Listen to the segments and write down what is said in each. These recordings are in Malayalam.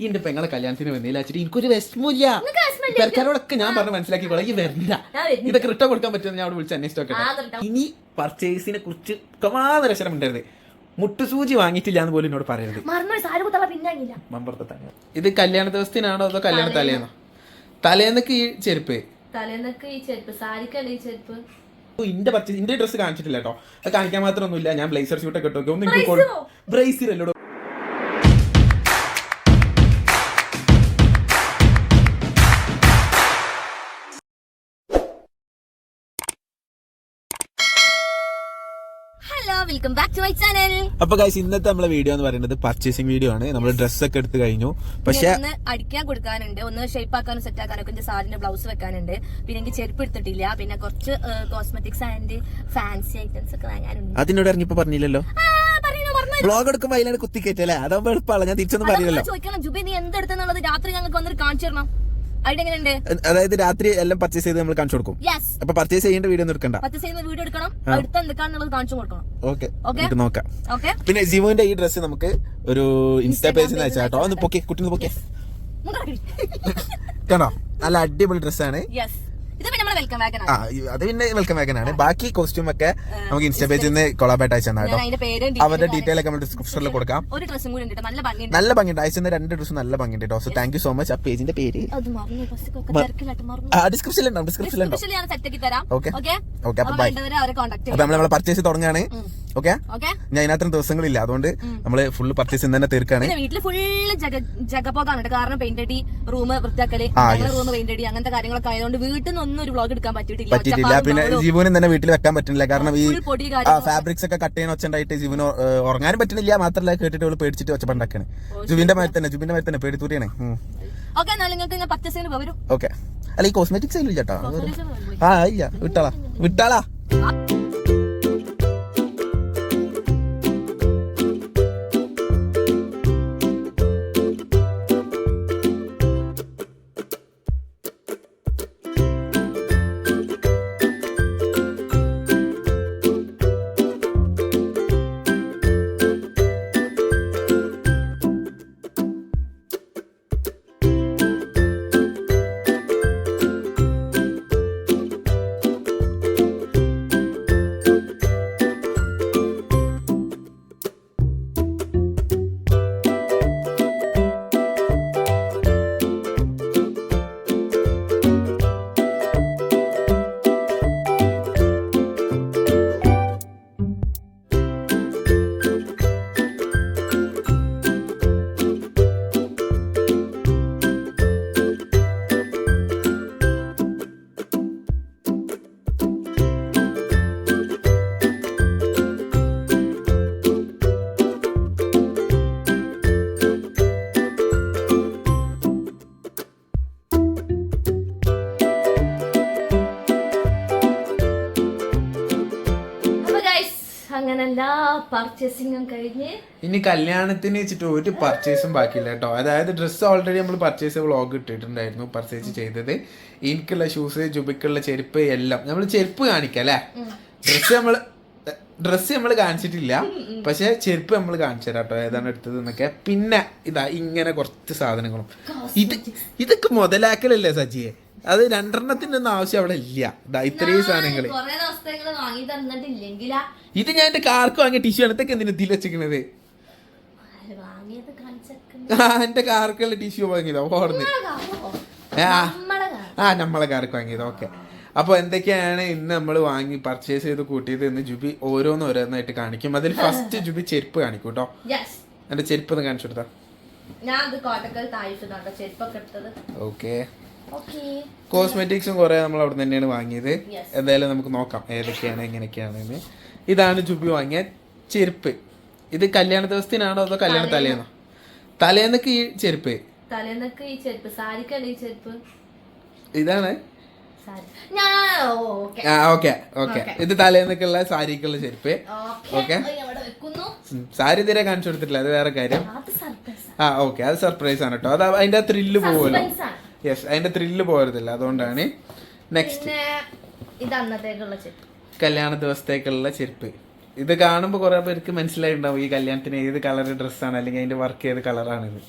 ഈ എന്റെ പെങ്ങളെ കല്യാണത്തിന് വന്നില്ല വെച്ചിട്ട് എനിക്കൊരു വിഷമില്ല? പെരക്കാരോടൊക്കെ ഞാൻ പറഞ്ഞ് മനസ്സിലാക്കിക്കോളാം. ഈ വരുന്നില്ല. ഇതൊക്കെ റിട്ടേൺ കൊടുക്കാൻ പറ്റുമെന്ന് ഞാൻ അവിടെ വിളിച്ച് ആ, ഇനി പർച്ചേസിനെ കുറിച്ച് കമാന്ന രക്ഷണം ഉണ്ടായിരുന്നത് മുട്ടുസൂചി വാങ്ങിയിട്ടില്ല എന്ന് പോലും എന്നോട് പറയരുത്. ഇത് കല്യാണ ദിവസത്തിനാണോ അതോ കല്യാണ തലേന്നോ. തലേന്നൊക്കെ ഈ ചെരുപ്പ്. തലേന്നൊക്കെ ഈ ചെരുപ്പ്. സാരിക്കല്ലേ ഈ ചെരുപ്പ്? ഇന്റെ പർച്ചേസ് ഇന്റെ ഡ്രസ്സ് കാണിച്ചിട്ടില്ല കേട്ടോ. അത് കാണിക്കാൻ മാത്രമൊന്നുമില്ല. ഞാൻ ബ്ലേസർ ഷൂട്ടൊക്കെ ഇട്ടോ ഒന്ന് ബ്രേസിറോ? Welcome back to my channel അപ്പൊ ഗൈസ് ഇന്നത്തെ നമ്മളെ വീഡിയോ എന്ന് പറയുന്നത് പർച്ചേസിംഗ് വീഡിയോ ആണ്. നമ്മൾ ഡ്രസ് ഒക്കെ എടുത്ത് കഴിഞ്ഞു. പക്ഷേ ഒന്ന് അടിക്കാൻ കൊടുക്കാനുണ്ട്. ഒന്ന് ഷേപ്പ് ആക്കാനും സെറ്റ് ആക്കാനൊക്കെ എന്റെ സാരിന്റെ ബ്ലൗസ് വെക്കാനുണ്ട്. പിന്നെ എനിക്ക് ചെരുപ്പ് എടുത്തിട്ടില്ല. പിന്നെ കുറച്ച് കോസ്മെറ്റിക്സ് ആൻഡ് ഫാൻസി ഐറ്റംസ് ഒക്കെ വാങ്ങാനുണ്ട്. അതിനോട് ഇറങ്ങിപ്പോ പറഞ്ഞില്ലല്ലോ? ബ്ലോഗ് എടുക്കുമ്പോ അതിലാണ് കുത്തിക്കേറ്റല്ലേ അതാവുമ്പോ എളുപ്പമാണ് ഞാൻ തിരിച്ചൊന്നും പറയുന്നില്ല പറയില്ലല്ലോ. ചോദിക്കണം ജുബി നീ എന്തെടുത്തെന്നുള്ളത് രാത്രി ഞങ്ങൾക്ക് വന്നിട്ട് കാണിച്ചു തരണം? അതായത് രാത്രി എല്ലാം പർച്ചേസ് ചെയ്ത് നമ്മൾ കാണിച്ചു കൊടുക്കും. അപ്പൊ പർച്ചേസ് ചെയ്യേണ്ട വീഡിയോ ഒന്നും എടുക്കണ്ട. പർച്ചേസ് ചെയ്യുന്ന വീഡിയോ എടുക്കണം. അടുത്ത എന്തൊക്കെയാണെന്നുള്ളത് കാണിച്ചു കൊടുക്കണം. ഓക്കെ. നമുക്ക് നോക്കാം. പിന്നെ ജിമുവിന്റെ ഈ ഡ്രസ്സ് നമുക്ക് ഒരു ഇൻസ്റ്റാ പേജിൽ നിന്ന് അയച്ചാട്ടോ ഒന്ന് പൊക്കെ കുട്ടി പൊക്കെ. കണ്ടോ? നല്ല അടിപൊളി ഡ്രസ്സാണ് ഇത് പിന്നെ വെൽക്കം വാഗൻ ആണ്. അത് ബാക്കി കോസ്റ്റ്യൂം ഒക്കെ നമുക്ക് ഇൻസ്റ്റാ പേജിൽ നിന്ന് കൊളാബായിട്ട് അയച്ചാൽ കേട്ടോ. അവരുടെ ഡീറ്റെയിൽ ഒക്കെ നമ്മൾ ഡിസ്ക്രിപ്ഷനിൽ കൊടുക്കാം. ഒരു ഡ്രസ്സും കൂടി ഉണ്ട് നല്ല ഭംഗിയുണ്ട്. നല്ല ഭംഗിയുണ്ട്. രണ്ട് ഡ്രസ്സും നല്ല ഭംഗിയുണ്ട് കേട്ടോ. So thank you so much ആ പേജിന്റെ പേര്? ഡിസ്ക്രിപ്ഷനിൽ ഉണ്ടാവും ഡിസ്ക്രിപ്ഷനിൽ ഉണ്ടാവും. ഓക്കെ ഓക്കെ അപ്പൊ ബൈ അപ്പൊ നമ്മൾ നമ്മളെ പർച്ചേസ് തുടങ്ങാണ്. ഓക്കെ ഞാൻ ഇതിനകത്തും ദിവസങ്ങളില്ല. അതുകൊണ്ട് നമ്മൾ ഫുള്ള് പർച്ചേസ് ഇന്ന് തന്നെ തീർക്കാണ്. വീട്ടിൽ വീട്ടിൽ ഫുള്ള് ജഗ ജഗപ്പോകാണ് കാരണം പെയിന്റ് അടി റൂം വൃത്തിയാക്കൽ റൂം പെയിന്റ് അടി അങ്ങനത്തെ കാര്യങ്ങളൊക്കെ ആയതുകൊണ്ട് വീട്ടിൽ നിന്ന് ഒന്നും ഒരു വ്ളോഗ് എടുക്കാൻ പറ്റിയിട്ടില്ല. പറ്റിയിട്ടില്ല. പിന്നെ ജീവനും തന്നെ വീട്ടിൽ വെക്കാൻ പറ്റുന്നില്ല. കാരണം ഈ. ഫാബ്രിക്സ് ഒക്കെ കട്ട് ചെയ്യാൻ ഒച്ച ജീവനോ ഉറങ്ങാനും പറ്റുന്നില്ല. മാത്രമല്ല കേട്ടിട്ട് അവൾ പേടിച്ചിട്ട് ഒച്ചപ്പണ്ടാക്കാണ് ജുബിന്റെ മാതിരി തന്നെ ജുബിന്റെ മാതിരി തന്നെ പേടിത്തൂരിയാണ്. ഓക്കെ എന്നാൽ നിങ്ങൾക്ക് പർച്ചേസിന് വരും. ഓക്കെ അല്ല ഈ കോസ്മെറ്റിക്സ് ചേട്ടാ ആ ഇല്ല. വിട്ടാളാ. വിട്ടാളാ. പർച്ചേസിംഗും കഴിഞ്ഞ് ഇനി കല്യാണത്തിന് വെച്ചിട്ട് ഒരു പർച്ചേസും ബാക്കിയില്ല കേട്ടോ. അതായത് ഡ്രസ്സ് ഓൾറെഡി നമ്മൾ പർച്ചേസ് വ്ളോഗ് ഇട്ടിട്ടുണ്ടായിരുന്നു പർച്ചേസ് ചെയ്തത്. എനിക്കുള്ള ഷൂസ് ജുബിക്കുള്ള ചെരുപ്പ് എല്ലാം. നമ്മൾ ചെരുപ്പ് കാണിക്കാം അല്ലേ? ഡ്രസ്സ് നമ്മൾ ഡ്രസ്സ് നമ്മൾ കാണിച്ചിട്ടില്ല. പക്ഷെ ചെരുപ്പ് നമ്മൾ കാണിച്ചു തരാം കേട്ടോ. ഏതാണ് എടുത്തത് എന്നൊക്കെ. പിന്നെ ഇതാ ഇങ്ങനെ കുറച്ച് സാധനങ്ങളും. ഇത് ഇതൊക്കെ മുതലാക്കലല്ലേ സജിയെ? അത് രണ്ടെണ്ണത്തിന്റെ ഒന്നും ആവശ്യം അവിടെ ഇല്ല. ഇതാ ഇത്രയും സാധനങ്ങൾ ഇത് ഞാൻ എന്റെ കാർക്ക് വാങ്ങിയ ടിഷ്യൂ ഇതൊക്കെ എന്തിനാ ഇതിൽ വെച്ചിരിക്കണത്? ആ എന്റെ കാർക്കുള്ള ടിഷ്യൂ വാങ്ങിയതോ ഓർന്ന് ആ. നമ്മളെ കാർക്ക്? വാങ്ങിയത് ഓക്കെ. അപ്പോൾ എന്തൊക്കെയാണ് ഇന്ന് നമ്മൾ വാങ്ങി പർച്ചേസ് ചെയ്ത് കൂട്ടിയത് എന്ന് ജുബി ഓരോന്ന് ഓരോന്നായിട്ട് കാണിക്കും. അതിൽ ഫസ്റ്റ് ജുബി ചെരുപ്പ് കാണിക്കും കേട്ടോ. എന്റെ ചെരുപ്പ് ഒന്ന് കാണിച്ചു കൊടുത്താ. ഞാൻ അത് കോട്ടക്കൽ താഴ്ച കേട്ടോ ചെരുപ്പൊക്കെ എടുത്തത്. Okay okay. കോസ്മെറ്റിക്സും കുറെ നമ്മൾ അവിടെ തന്നെയാണ് വാങ്ങിയത്. എന്തായാലും നമുക്ക് നോക്കാം ഏതൊക്കെയാണ് എങ്ങനെയൊക്കെയാണെന്ന്. ഇതാണ് ജുബി വാങ്ങിയ ചെരുപ്പ്. ഇത് കല്യാണ ദിവസത്തിനാണോ അതോ കല്യാണ തലേന്നോ. തലേന്നൊക്കെ ഈ ചെരുപ്പ്. തലേന്നൊക്കെ ഈ ചെരുപ്പ്. ഈ ചെരുപ്പ്. ഇതാണ്. ആ ഓക്കെ ഓക്കെ. ഇത് തലേന്നൊക്കെയുള്ള സാരിക്കുള്ള ചെരുപ്പ്. ഓക്കെ. സാരി തീരെ കാണിച്ചു കൊടുത്തിട്ടില്ല. അത് വേറെ കാര്യം. ആ ഓക്കെ. അത് സർപ്രൈസ് ആണ് കേട്ടോ. അത് അതിന്റെ ത്രില്ല് പോവല്ലോ. യെസ് അതിന്റെ ത്രില്ല് പോരുന്നില്ല അതുകൊണ്ടാണ് നെക്സ്റ്റ് പിന്നെ ഇത് അന്നത്തേക്കുള്ള ചെരുപ്പ്. കല്യാണ ദിവസത്തേക്കുള്ള ചെരുപ്പ്. ഇത് കാണുമ്പോൾ കുറെ പേർക്ക് മനസ്സിലായിട്ടുണ്ടാവും ഈ കല്യാണത്തിന് ഏത് കളർ ഡ്രസ്സാണ് അല്ലെങ്കിൽ അതിന്റെ വർക്ക് ഏത് കളറാണിത്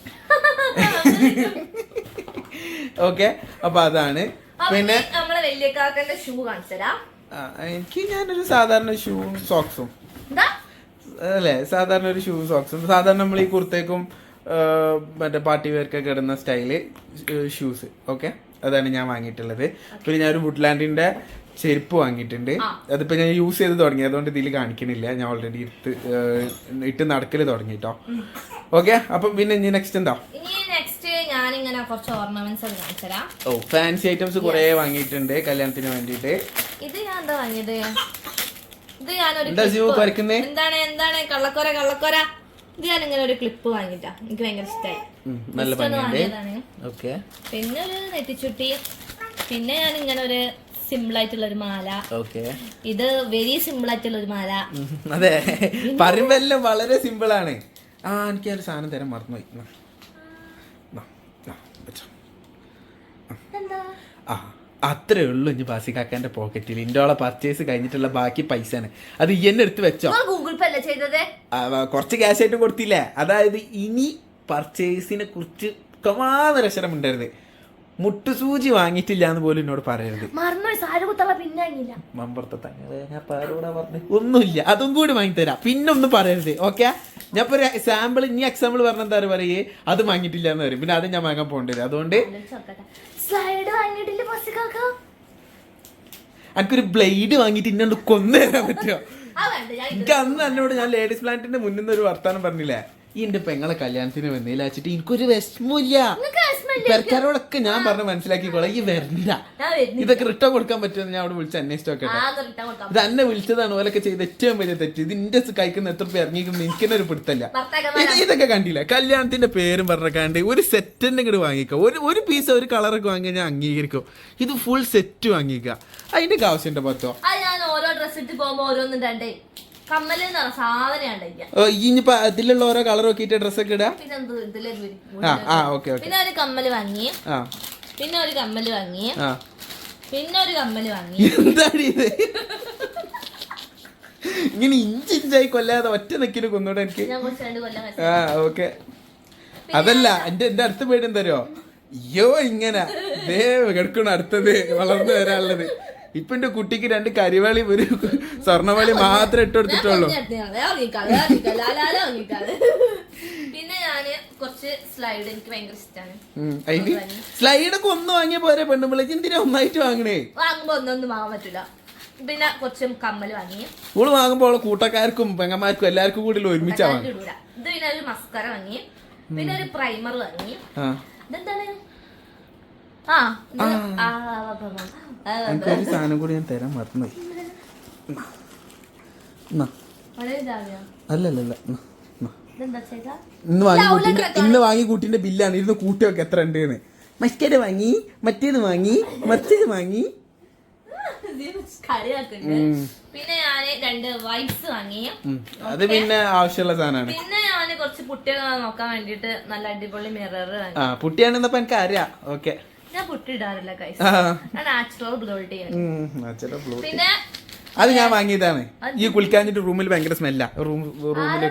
ഓക്കെ അപ്പൊ അതാണ്. പിന്നെ നമ്മളെ വലിയ കാക്കന്റെ ഷൂ കാണിച്ചരാ എനിക്ക് ഞാനൊരു സാധാരണ ഷൂ സോക്സും അല്ലെ സാധാരണ ഒരു ഷൂ സോക്സും സാധാരണ നമ്മൾ ഈ കുർത്തേക്കും മറ്റേ പാർട്ടി വെയർക്കൊക്കെ ഇടുന്ന സ്റ്റൈൽ ഷൂസ് ഓക്കെ അതാണ് ഞാൻ വാങ്ങിയിട്ടുള്ളത്. പിന്നെ ഞാൻ ഒരു വുഡ്ലാൻഡിന്റെ ചെരുപ്പ് വാങ്ങിയിട്ടുണ്ട്. അതിപ്പോ ഞാൻ യൂസ് ചെയ്ത് തുടങ്ങി. അതുകൊണ്ട് ഇതിൽ കാണിക്കണില്ല. ഞാൻ ഓൾറെഡി ഇട്ട് ഇട്ട് നടക്കൽ തുടങ്ങി കേട്ടോ ഓക്കെ അപ്പം പിന്നെ ഇനി നെക്സ്റ്റ് എന്താ? ഞാനിങ്ങനെ കുറച്ച് ഓർണമെന്റ്സ് ഒക്കെ കാണിച്ചരാ ഓ ഫാൻസി ഐറ്റംസ് കുറേ വാങ്ങിയിട്ടുണ്ട് കല്യാണത്തിന് വേണ്ടിയിട്ട്. ഇത് ഞാൻ എന്താ വാങ്ങിയത്? ഇത് ഞാനൊരു എന്താണ് എന്താണ്? കള്ളക്കോര കള്ളക്കോര. ഇത് ഞാൻ ഇങ്ങനെ ഒരു ക്ലിപ്പ് വാങ്ങിട്ടാ എനിക്ക് ഭയങ്കര ഇഷ്ടമായി നല്ല ഭംഗിയുണ്ട്. പിന്നെ ഒരു നെറ്റിച്ചുട്ടി. പിന്നെ ഞാൻ ഇങ്ങനെ ഒരു സിമ്പിൾ ആയിട്ടുള്ള ഒരു മാല. ഓക്കെ ഇത് വെരി സിമ്പിൾ ആയിട്ടുള്ള ഒരു മാല അതെ. പറയുമ്പോ വളരെ സിമ്പിൾ ആണ്. ആ എനിക്ക് ആ ഒരു സാധനം തരാൻ മറന്നുപോയി. ആ. അത്രേ ഉള്ളൂ ഇനി ബാസിക്കാക്കാന്റെ പോക്കറ്റിൽ ഇന്റോളെ പർച്ചേസ് കഴിഞ്ഞിട്ടുള്ള ബാക്കി പൈസയാണ്. അത് എന്നെ എടുത്ത് വെച്ചോ. ഗൂഗിൾ പേ അല്ലേ ചെയ്തത്? കുറച്ച് ക്യാഷ് ആയിട്ട് കൊടുത്തില്ലേ? അതായത് ഇനി പർച്ചേസിനെ കുറിച്ച് കമാന്നൊരക്ഷരം ഉണ്ടായിരുന്നു. മുട്ടുസൂചി വാങ്ങിയിട്ടില്ല എന്ന് പോലും എന്നോട് പറയരുത്. ഞാൻ പാരോടാ പറഞ്ഞു. ഒന്നുമില്ല. അതും കൂടി വാങ്ങിത്തരാം പിന്നെ ഒന്നും പറയരുത്. ഓക്കെ? ഞാൻ ഇപ്പൊ സാമ്പിൾ ഇനി എക്സാമ്പിൾ പറഞ്ഞ എന്താ പറയേ അത് വാങ്ങിയിട്ടില്ല എന്ന് പറയും. പിന്നെ അത് ഞാൻ വാങ്ങാൻ പോകേണ്ടത് അതുകൊണ്ട് എനിക്കൊരു ബ്ലേഡ് വാങ്ങിയിട്ട് ഇന്നോട് കൊന്നു തരാൻ പറ്റുമോ? എനിക്ക് അന്ന് എന്നോട് ഞാൻ ലേഡീസ് പ്ലാന്റിന്റെ മുന്നിൽ നിന്ന് ഒരു വർത്താനം പറഞ്ഞില്ലേ? ഈ എന്റെ പെങ്ങളെ കല്യാണത്തിന് വന്നില്ല വെച്ചിട്ട് എനിക്കൊരു വിഷമില്ല പെരക്കാരോടൊക്കെ ഞാൻ പറഞ്ഞ് മനസ്സിലാക്കിക്കോളാം. ഈ വരണ്ട. ഇതൊക്കെ റിട്ടേൺ കൊടുക്കാൻ പറ്റുമെന്ന് ഞാൻ അവിടെ വിളിച്ച് അന്വേഷിച്ചൊക്കെ ഇത് എന്നെ വിളിച്ചതാണ് ഓലൊക്കെ ചെയ്ത ഏറ്റവും വലിയ തെറ്റ്. ഇത് ഇന്റെ കഴിക്കുന്ന എത്ര പേർ ഇറങ്ങിക്കുന്നു എനിക്ക് തന്നെ ഒരു പിടുത്തല്ല ഇതൊക്കെ കണ്ടില്ല? കല്യാണത്തിന്റെ പേരും പറഞ്ഞിട്ട് ഒരു സെറ്റ് തന്നെ ഇങ്ങോട്ട് വാങ്ങിക്കുക ഒരു ഒരു പീസ് ഒരു കളറൊക്കെ വാങ്ങി ഞാൻ അംഗീകരിക്കും. ഇത് ഫുൾ സെറ്റ് വാങ്ങിക്കുക. അതിന്റെ ആവശ്യം പത്തോ? ഓരോ ഡ്രസ് ഇട്ട് പോകുമ്പോ ഓരോന്നും ഇടണ്ടേ? ഇനിയിപ്പോ അതിലുള്ള ഓരോ കളർ നോക്കിയിട്ട് ഇടാ? പിന്നെ എന്ത് ഇതിലൊരു ആ ഓക്കെ ഓക്കെ. പിന്നെ ഒരു കമ്മൽ വാങ്ങി. പിന്നെ ഒരു കമ്മൽ വാങ്ങി. പിന്നെ ഒരു കമ്മൽ വാങ്ങി. എന്താണ് ഇത്? ഇങ്ങനെ ഇഞ്ചി ഇഞ്ചായി കൊല്ലാതെ ഒറ്റ നിക്കിന് കൊന്നൂടെ എനിക്ക്? ആ ഓക്കെ. അതല്ല എന്റെ എന്റെ അടുത്ത പേടി എന്തോ അയ്യോ ഇങ്ങനെ. ദേ കിടക്കണ അടുത്തത് വളർന്നു വരാനുള്ളത്. ഇപ്പൊ എന്റെ കുട്ടിക്ക് രണ്ട് കരിവാളി ഒരു സ്വർണവാളി മാത്രം ഇട്ട് കൊടുത്തിട്ടുള്ളൂ. പിന്നെ ഞാൻ കുറച്ച് സ്ലൈഡ് എനിക്ക് ഭയങ്കര ഇഷ്ടമാണ് സ്ലൈഡൊക്കെ ഒന്ന് വാങ്ങിയ പോരെ പെണ്ണുമ്പിളേക്ക് എന്തിനാ ഒന്നായിട്ട് വാങ്ങണേ? വാങ്ങുമ്പോ ഒന്നൊന്നും വാങ്ങാൻ പറ്റില്ല പിന്നെ കുറച്ച് കമ്മൽ വാങ്ങി. ഓൾ വാങ്ങുമ്പോൾ കൂട്ടക്കാർക്കും പെങ്ങന്മാർക്കും എല്ലാവർക്കും കൂടി ഒരുമിച്ചാ വാങ്ങി ഇത് പിന്നെ ഒരു മസ്കര വാങ്ങി. പിന്നെ ഒരു പ്രൈമർ വാങ്ങി. ഇതെന്താണ്? ആ സാധനം കൂടി ഞാൻ തരാൻ മറന്നു? അല്ലല്ലല്ല. എന്നാ, എന്നാ. ഇന്ന് വാങ്ങി കൂട്ടിന്റെ. ഇന്ന് വാങ്ങി കൂട്ടിന്റെ ബില്ലാണ്. ഇരുന്ന് കൂട്ടിയൊക്കെ എത്ര ഉണ്ട് മറ്റേത് വാങ്ങി മറ്റേത് വാങ്ങി മറ്റേത് വാങ്ങി. പിന്നെ ഞാൻ രണ്ട് വൈറ്റ്സ് വാങ്ങി. അത് പിന്നെ ആവശ്യമുള്ള സാധനമാണ്. പിന്നെ ഞാൻ കുറച്ച് കുട്ടികളെ നോക്കാൻ വേണ്ടിട്ട് നല്ല അടിപൊളി മിറർ ആ പുട്ടിയാണെന്നപ്പോ എനിക്ക് അറിയാം ഓക്കെ ഞാൻ പുട്ടി ഇടാറില്ല കൈസ് നാച്ചുറൽ ഉം, അച്ഛന്റെ പിന്നെ അത് ഞാൻ വാങ്ങിയതാണ്. ഈ കുളിക്കാഞ്ഞിട്ട് റൂമിൽ ഭയങ്കര സ്മെല്ലാ റൂം റൂമിൽ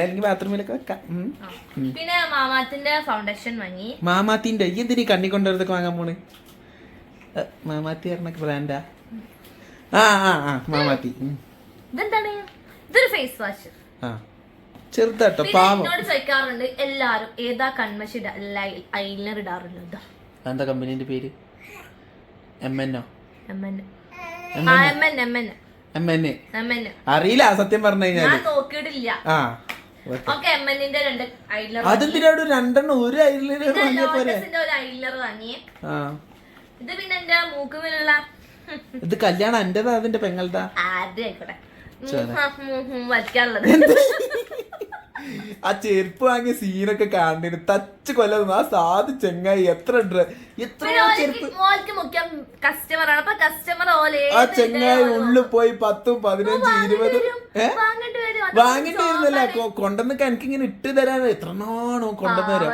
അല്ലെങ്കിൽ ബാത്റൂമിലൊക്കെ വെക്കാം. പിന്നെ മാമാത്തിന്റെ ഫൗണ്ടേഷൻ വാങ്ങി. മാമാത്തിന്റെ ഈ എന്തിനീ കണ്ണി കൊണ്ടുവരതൊക്കെ വാങ്ങാൻ പോണ്? മാമാത്തി പറഞ്ഞൊക്കെ ബ്രാൻഡാ ആ? ആ ആ മാമാത്തി. ഇതെന്താണ്? ഇതൊരു ഫേസ് വാഷ് ആ. ചെറുതാട്ടോ പാവം. എന്നോട് ചോദിക്കാറുണ്ട് എല്ലാരും ഏതാ കൺമഷി ഐലർ ഇടാറുള്ളത്? എന്താ കമ്പനീന്റെ പേര്? M N O M N അറിയില്ല സത്യം പറഞ്ഞു കഴിഞ്ഞാൽ ഞാൻ നോക്കിയിട്ടില്ല. ആ ഓക്കെ. എം രണ്ട് ഐലർ അതെന്തിനാ രണ്ടെണ്ണം ഒരു ഐലർ ഇത് പിന്നെ എന്റെ മൂക്കുമിലുള്ള ഇത് കല്യാണം എന്റേതാ അതിന്റെ പെങ്ങളുടെതാ? ആരുടെ ആ ചെരുപ്പ് വാങ്ങിയ സീനൊക്കെ കാണുന്നതിന് തച്ച് കൊല്ലുന്നു ആ സാധു ചെങ്ങായി എത്ര ഡ്രസ് എത്ര ചെരുപ്പ് കസ്റ്റമർ ആണ്. അപ്പൊ കസ്റ്റമർ ആ ചെങ്ങായി ഉള്ളിൽ പോയി പത്തും പതിനഞ്ചും ഇരുപതും വാങ്ങിട്ട് വരുന്നില്ല? കൊണ്ടുവന്നൊക്കെ എനിക്ക് ഇങ്ങനെ ഇട്ട് തരാൻ എത്രനാണോ കൊണ്ടുവന്ന് തരാം.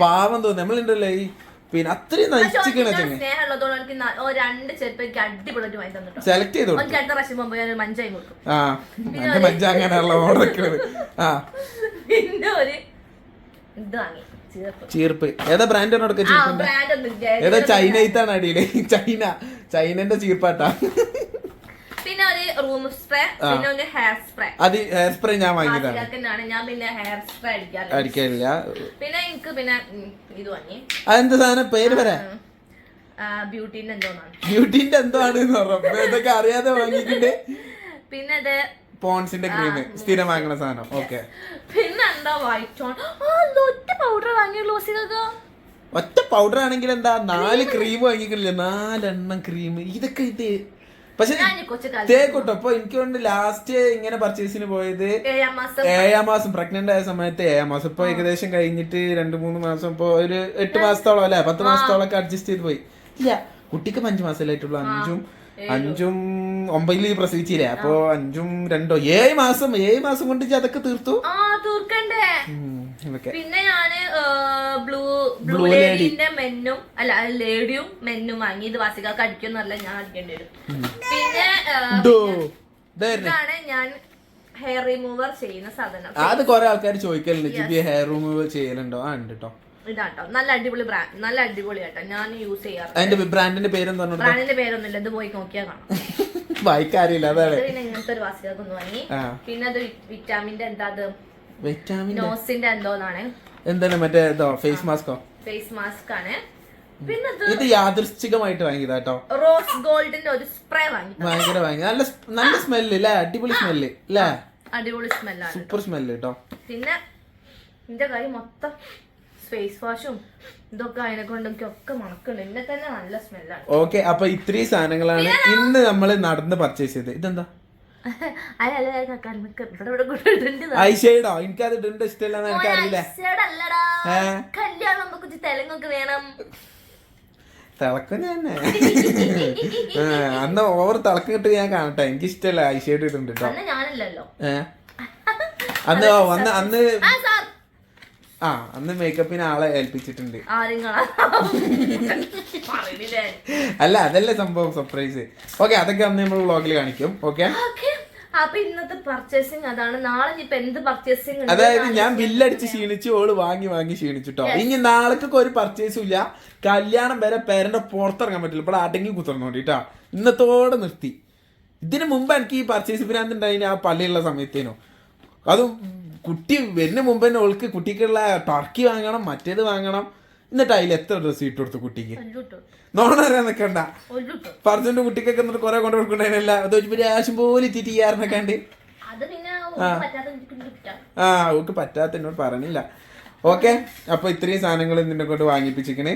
പാവം തോന്നുന്നു നമ്മളുണ്ടല്ലോ ഈ പിന്നെ അത്രയും നയിച്ചിരിക്കണ ചെങ്ങ സെലക്ട് ചെയ്തു ആ എന്റെ മജ്ജ അങ്ങനെയുള്ള ഓർഡർ ആ. പിന്നെ ഒരു ഇത് വാങ്ങി. ചീർപ്പ്. ഏതാ ബ്രാൻഡ്. ഏതാ ചൈനയിത്താണ് അടിയിലെ? ചൈന. ചൈനന്റെ ചീർപ്പാട്ടാ. പിന്നെ ഒരു റൂം സ്പ്രേ പിന്നെ ഒരു ഹെയർ സ്പ്രേ അത് ഹെയർ സ്പ്രേ ഞാൻ വാങ്ങിയതാണ്. ഞാൻ പിന്നെ ഹെയർ സ്പ്രേ അടിക്കാറില്ല. പിന്നെ എനിക്ക് പിന്നെ ഇത് വാങ്ങി. അതെന്താ സാധനം? പേര് വരാ ബ്യൂട്ടിന്റെ എന്തോന്നാണ് ബ്യൂട്ടിന്റെ എന്തോ ആണ് ഇതൊക്കെ അറിയാതെ വാങ്ങിയിട്ടുണ്ട്. പിന്നെ അത് പോൺസിന്റെ ക്രീം. സ്ഥിരം വാങ്ങുന്ന സാധനം. ഓക്കെ. പിന്നെ എന്താ വൈറ്റ് ഓൺ ആ ഒറ്റ പൗഡർ വാങ്ങിയുള്ളൂ ഓസികൊക്കെ ഒറ്റ പൗഡർ ആണെങ്കിൽ എന്താ നാല് ക്രീം വാങ്ങിക്കണില്ലേ? നാലെണ്ണം ക്രീം ഇതൊക്കെ ഇത്. പക്ഷെ തേക്കോട്ടോ അപ്പൊ എനിക്ക് കൊണ്ട് ലാസ്റ്റ് ഇങ്ങനെ പർച്ചേസിന് പോയത് ഏഴാം മാസം. പ്രഗ്നന്റ് ആയ സമയത്ത് ഏഴാം മാസം. ഇപ്പൊ ഏകദേശം കഴിഞ്ഞിട്ട് രണ്ട് മൂന്ന് മാസം. ഇപ്പൊ ഒരു എട്ട് മാസത്തോളം അല്ലെ? പത്ത് മാസത്തോളം ഒക്കെ അഡ്ജസ്റ്റ് ചെയ്ത് പോയി. ഇല്ല കുട്ടിക്ക് അഞ്ചു മാസമല്ലായിട്ടുള്ളൂ അഞ്ചും അഞ്ചും ഒമ്പതിൽ പ്രസവിച്ചില്ലേ? അപ്പൊ അഞ്ചും രണ്ടോ. ഏഴ് മാസം ഏഴ് മാസം കൊണ്ട് അതൊക്കെ തീർത്തു? തീർക്കണ്ടേ. പിന്നെ ഞാൻ ബ്ലൂ ബ്ലൂ ലേഡിന്റെ മെന്നും അല്ല ലേഡിയും മെന്നും വാങ്ങി. ഇത് വാസികൾക്ക് അടിക്കുന്നല്ല ഞാൻ അടിക്കേണ്ടി വരും. പിന്നെ ഇതാണ് ഞാൻ ഹെയർ റിമൂവർ ചെയ്യുന്ന സാധനം. അത് കൊറേ ആൾക്കാർ ചോദിക്കലുണ്ട്. ജിബി ഹെയർ റിമൂവർ ചെയ്യലുണ്ടോ? ആ ഉണ്ട് കേട്ടോ ഇതാട്ടോ. നല്ല അടിപൊളി ബ്രാൻഡ് നല്ല അടിപൊളി ആട്ടോ ഞാൻ യൂസ് ചെയ്യാറ് അതിന്റെ ബ്രാൻഡിന്റെ പേരെന്താ ബ്രാൻഡിന്റെ പേരൊന്നുമില്ല. ഇത് പോയി നോക്കിയാൽ കാണാം. വായിക്കാറില്ല അതാണ്. പിന്നെ ഇങ്ങനത്തെ ഒരു വാസികാക്ക് ഒന്ന് വാങ്ങി. പിന്നെ അത് വിറ്റാമിന്റെ എന്താ അത്? നോസിന്റെ എന്തോന്നാണ്? എന്താണ് മറ്റേ ഇതോ ഫേസ് മാസ്കോ ഫേസ് മാസ്ക് ആണ്. പിന്നെ ഇത് യാദൃശ്ചികമായിട്ട് വാങ്ങിയതാ കേട്ടോ. റോസ് ഗോൾഡിന്റെ ഒരു സ്പ്രേ വാങ്ങി ഭയങ്കര ഭയങ്കര. നല്ല നല്ല സ്മെല്ല് അല്ലേ അടിപൊളി സ്മെല്ല് അല്ലേ അടിപൊളി സ്മെല്ലാണ് സൂപ്പർ സ്മെല്ല് കേട്ടോ പിന്നെ എന്റെ കൈ മൊത്തം ഫേസ് വാഷും ഇതൊക്കെ അതിനെ കൊണ്ടൊക്കെ ഒക്കെ മണക്കുണ്ട് എന്നെ തന്നെ നല്ല സ്മെല്ലാണ് ഓക്കെ അപ്പൊ ഇത്രയും സാധനങ്ങളാണ് ഇന്ന് നമ്മൾ നടന്ന് പർച്ചേസ് ചെയ്തത്. ഇതെന്താ? ഐഷേഡോ എനിക്കത് ഇടുന്നത് ഇഷ്ടമല്ലെന്ന് എനിക്ക് അറിയില്ല അല്ലടാ. ഏ? കല്യാണം നമുക്ക് തെലുങ്കൊക്കെ വേണം. തിളക്കം തന്നെ. അന്ന് ഓവർ തിളക്കം കിട്ടി ഞാൻ കാണട്ടെ. എനിക്ക് ഇഷ്ടമല്ല ഐഷേഡ് ഇടുന്നുണ്ട് കേട്ടോ അന്ന് അന്ന് അന്ന് ആ അന്ന് മേക്കപ്പിന് ആളെ ഏൽപ്പിച്ചിട്ടുണ്ട്. അല്ല അതല്ലേ സംഭവം സർപ്രൈസ് ഓക്കെ അതൊക്കെ അന്ന് നമ്മൾ വ്ളോഗിൽ കാണിക്കും. ഓക്കെ അപ്പൊ ഇന്നത്തെ പർച്ചേസിങ് അതാണ്. നാളെ ഇപ്പൊ എന്ത് പർച്ചേസിങ് അതായത് ഞാൻ ബില്ലടിച്ച് ക്ഷീണിച്ചു ഓൾ വാങ്ങി വാങ്ങി ക്ഷീണിച്ചിട്ടോ. ഇനി നാളേക്കൊക്കെ ഒരു പർച്ചേസും ഇല്ല. കല്യാണം വരെ പേരന്റെ പുറത്തിറങ്ങാൻ പറ്റില്ല. ഇപ്പോൾ അടങ്ങി വേണ്ടിട്ടാ ഇന്നത്തോടെ നിർത്തി. ഇതിനു മുമ്പ് എനിക്ക് ഈ പർച്ചേസ് ഭ്രാന്ത് ഉണ്ടായിന് ആ പള്ളിയുള്ള സമയത്തേനോ. അതും കുട്ടി വരുന്ന മുമ്പ് തന്നെ ഓൾക്ക് കുട്ടിക്കുള്ള ടർക്കി വാങ്ങണം മറ്റേത് വാങ്ങണം. എന്നിട്ട് അതിൽ എത്ര ഡ്രസ്സ് ഇട്ട് കൊടുത്തു കുട്ടിക്ക്? നോണ നിക്കണ്ട. പറഞ്ഞോണ്ട് കുട്ടിക്കൊക്കെ എന്നിട്ട് കുറെ കൊണ്ട് കൊടുക്കണ്ടതിനല്ല അത് ഒരു രാശം പോലെ ഉണ്ട് എനിക്ക് കിട്ടാം. ആ അവക്ക് പറ്റാത്ത എന്നോട് പറഞ്ഞില്ല ഓക്കെ അപ്പൊ ഇത്രയും സാധനങ്ങൾ നിന്നെ കൊണ്ട് വാങ്ങിപ്പിച്ചിരിക്കണേ.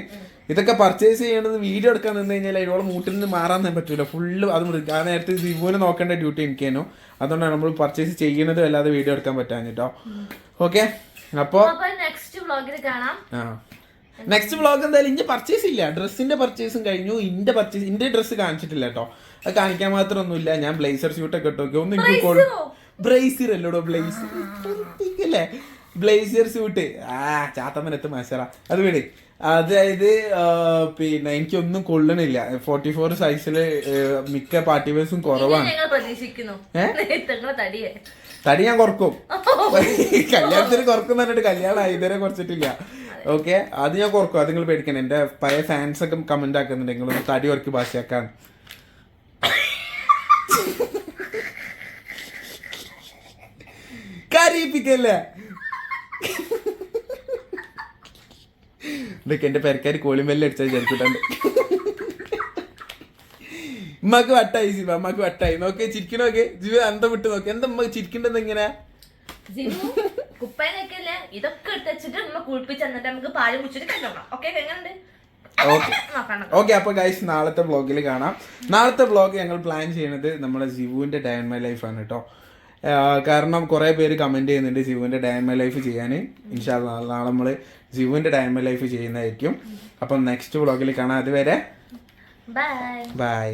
ഇതൊക്കെ പർച്ചേസ് ചെയ്യണത് വീഡിയോ എടുക്കാൻ നിന്ന് കഴിഞ്ഞാൽ അതിനോട് മൂട്ടിൽ നിന്ന് മാറാൻ പറ്റൂല. ഫുള്ള് അത് മൃഗ ആ നേരത്തെ ഇതുപോലെ നോക്കേണ്ട ഡ്യൂട്ടി എനിക്കേനു. അതുകൊണ്ടാണ് നമ്മൾ പർച്ചേസ് ചെയ്യണത് അല്ലാതെ വീഡിയോ എടുക്കാൻ പറ്റാഞ്ഞിട്ടോ കേട്ടോ ഓക്കെ അപ്പോ നെക്സ്റ്റ് വ്ളോഗിൽ കാണാം. ആ. നെക്സ്റ്റ് വ്ളോഗ് എന്തായാലും ഇന്റെ പർച്ചേസ് ഇല്ല. ഡ്രസ്സിന്റെ പർച്ചേസും കഴിഞ്ഞു. ഇന്റെ പർച്ചേസ് ഇന്റെ ഡ്രസ്സ് കാണിച്ചിട്ടില്ല കേട്ടോ അത് കാണിക്കാൻ മാത്രം മാത്രമൊന്നുമില്ല. ഞാൻ ബ്ലേസർ ഷൂട്ടൊക്കെ ഒക്കെ ഒന്ന് എനിക്ക് ബ്ലേസർ അല്ലോടോ ബ്ലേസർ അല്ലേ ബ്ലേസർ സ്യൂട്ട് ആ ചാത്തമ്മനത്ത് മസറ അത് വിട്. അതായത് പിന്നെ എനിക്കൊന്നും കൊള്ളണില്ല. ഫോർട്ടി ഫോർ സൈസിൽ മിക്ക പാർട്ടി വേഴ്സും കുറവാണ്. തടി ഞാൻ കുറക്കും. കല്യാണത്തിന് കുറക്കും പറഞ്ഞിട്ട് കല്യാണം ഇതുവരെ കുറച്ചിട്ടില്ല. ഓക്കെ അത് ഞാൻ കുറക്കും അത് നിങ്ങൾ പേടിക്കണം എന്റെ പഴയ ഫാൻസ് ഒക്കെ കമന്റ് ആക്കുന്നുണ്ട്. നിങ്ങളൊന്ന് തടി ഉറക്കി ഭാഷയാക്കാൻ കരയിപ്പിക്കല്ലേ? ഇതൊക്കെ എന്റെ പെരക്കാര് കോളിമെല്ലാം അടിച്ചാൽ വിചാരിച്ചിട്ടുണ്ട്. ഉമ്മക്ക് വട്ടായി ശിവ അമ്മയ്ക്ക് വട്ടായി. നോക്കേ ചിരിക്കണോക്കെ ജീവ അന്തം വിട്ട് നോക്കി. എന്താ ഉമ്മ ചിരിക്കേണ്ടത് എങ്ങനെ കുപ്പേനൊക്കെ ഇതൊക്കെ എടുത്ത് വെച്ചിട്ട് നമ്മ കുളിപ്പിച്ച് എന്നിട്ട് നമുക്ക് പാൽ കുടിച്ചിട്ട് കഴിക്കണം ഓക്കെ എങ്ങനെയുണ്ട് ഓക്കെ നോക്കണം ഓക്കെ അപ്പൊ ഗൈസ് നാളത്തെ വ്ളോഗിൽ കാണാം. നാളത്തെ വ്ളോഗ് ഞങ്ങൾ പ്ലാൻ ചെയ്യുന്നത് നമ്മുടെ ജിവുവിന്റെ ഡയൻ മൈ ലൈഫ് ആണ് കേട്ടോ കാരണം കുറെ പേര് കമന്റ് ചെയ്യുന്നുണ്ട് ജിവുവിന്റെ ഡയൻ മൈ ലൈഫ് ചെയ്യാൻ ഇൻഷാ നാളെ നമ്മൾ ജിവുവിന്റെ ഡയൻ മൈ ലൈഫ് ചെയ്യുന്നതായിരിക്കും. അപ്പം നെക്സ്റ്റ് വ്ളോഗിൽ കാണാം. അതുവരെ ബൈ ബൈ